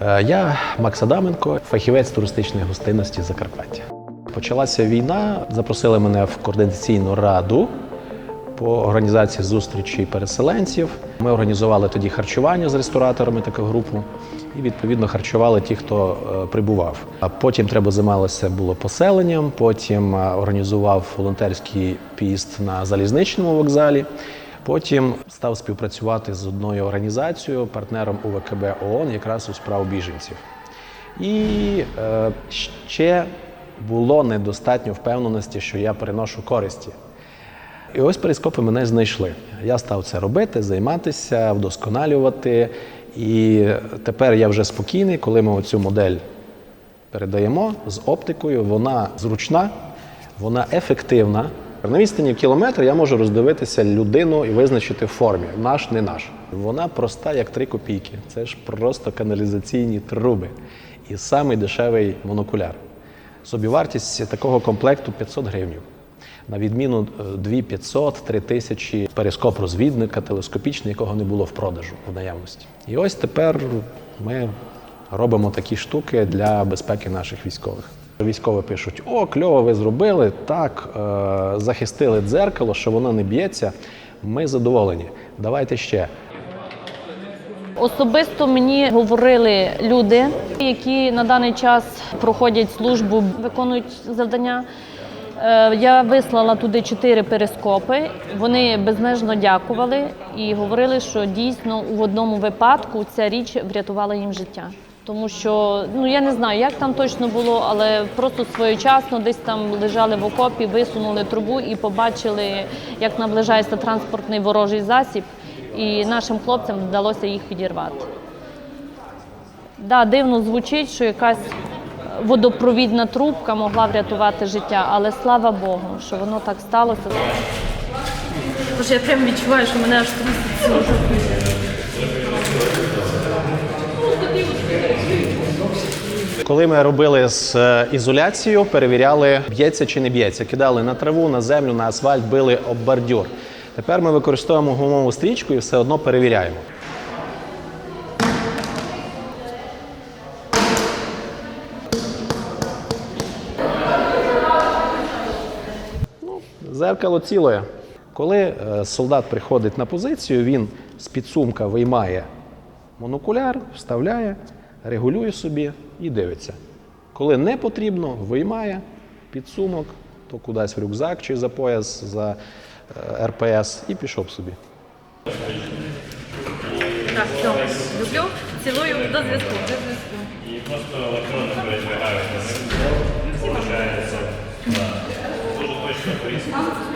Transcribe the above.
Е, Я Макс Адаменко, фахівець туристичної гостинності Закарпаття. Почалася війна, запросили мене в координаційну раду по організації зустрічі переселенців. Ми організували тоді харчування з рестораторами, таку групу, і відповідно харчували ті, хто е, прибував. А потім треба займалося було поселенням. Потім е, організував волонтерський піст на залізничному вокзалі. Потім став співпрацювати з одною організацією, партнером УВКБ ООН, якраз у справ біженців. І е, ще було недостатньо впевненості, що я приношу користі. І ось перископи мене знайшли. Я став це робити, займатися, вдосконалювати. І тепер я вже спокійний, коли ми оцю модель передаємо з оптикою, вона зручна, вона ефективна. На відстані кілометр я можу роздивитися людину і визначити формі наш, не наш. Вона проста, як три копійки. Це ж просто каналізаційні труби. І самий дешевий монокуляр. Собівартість такого комплекту 500 гривень. На відміну 2500, 3000 перископ розвідника телескопічний, якого не було в продажу в наявності. І ось тепер ми робимо такі штуки для безпеки наших військових. Військові пишуть: о, кльово, ви зробили так, е, захистили дзеркало, що воно не б'ється. Ми задоволені. Давайте ще. Особисто мені говорили люди, які на даний час проходять службу, виконують завдання. Е, Я вислала туди чотири перископи. Вони безмежно дякували і говорили, що дійсно в одному випадку ця річ врятувала їм життя. Тому що ну я не знаю, як там точно було, але просто своєчасно десь там лежали в окопі, висунули трубу і побачили, як наближається транспортний ворожий засіб, і нашим хлопцям вдалося їх підірвати. Да, дивно звучить, що якась водопровідна трубка могла врятувати життя, але слава Богу, що воно так сталося. Боже, я прям відчуваю, що мене аж труситься. Коли ми робили з е, ізоляцією, перевіряли, б'ється чи не б'ється. Кидали на траву, на землю, на асфальт, били об бордюр. Тепер ми використовуємо гумову стрічку і все одно перевіряємо. Ну, Зеркало ціле. Коли е, солдат приходить на позицію, він з підсумка виймає монокуляр, вставляє, регулює собі і дивиться. Коли не потрібно, виймає підсумок, то кудись в рюкзак чи за пояс за е, РПС і пішов собі. Так, все, люблю, цілую, до зв'язку. До зв'язку. І просто електронно. Получається. Дуже точно корисно.